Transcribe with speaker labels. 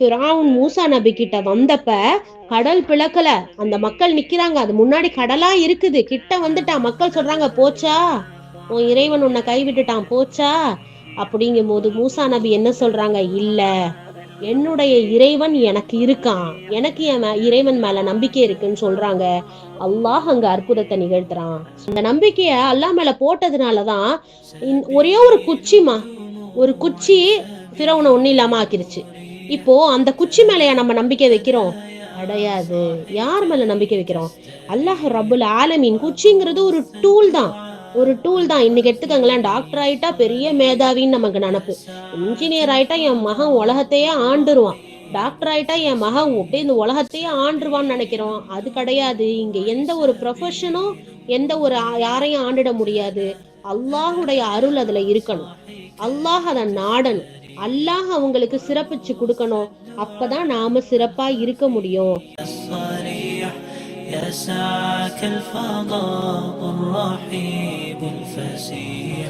Speaker 1: பிராவுன் மூசா நபி கிட்ட வந்தப்ப கடல் பிளக்கல. அந்த மக்கள் நிக்கிறாங்க. அது முன்னாடி கடலா இருக்குது. கிட்ட வந்துட்டா மக்கள் சொல்றாங்க போச்சா? உன் இறைவன் உன்னை கைவிட்டுட்டான். போச்சா? அப்படிங்கும் போது மூசா நபி என்ன சொல்றாங்க? இல்ல. என்னுடைய இறைவன் எனக்கு இருக்கான். எனக்கு என் மே- இறைவன் மேல நம்பிக்கை இருக்குன்னு சொல்றாங்க. அல்லாஹ் அங்க அற்புதத்தை நிகழ்த்துறான். அந்த நம்பிக்கைய அல்லாஹ் மேல போட்டதுனாலதான் ஒரே ஒரு குச்சிமா ஒரு குச்சி பிறவனை ஒண்ணு இல்லாம ஆக்கிருச்சு. இப்போ அந்த குச்சி மேலையா நம்ம நம்பிக்கை வைக்கிறோம்? அடையாது. யார் மேல நம்பிக்கை வைக்கிறோம்? அல்லாஹ் ரபுல் ஆலமீன். குச்சிங்கிறது ஒரு டூல் தான். ஒரு டூல் தான். இன்னைக்கு எடுத்துக்கங்களேன் டாக்டர் ஆயிட்டா பெரிய மேதாவின்னு நமக்கு நினப்பு இன்ஜினியர் ஆயிட்டா என் மகன் உலகத்தையே ஆண்டுருவான். டாக்டர் ஆயிட்டா என் மகன் அப்படியே இந்த உலகத்தையே ஆண்டுருவான்னு நினைக்கிறோம். அது கிடையாது. இங்க எந்த ஒரு ப்ரொஃபஷனும் எந்த ஒரு யாரையும் ஆண்டிட முடியாது. அல்லாஹுடைய அருள் அதுல இருக்கணும். அல்லாஹ் அதை நாடணும். அல்லாஹ் அவங்களுக்கு சிறப்பிச்சு கொடுக்கணும் அப்பதான் நாம சிறப்பா இருக்க முடியும்
Speaker 2: الصريح يسعك الفضاء الرحيب الفسيح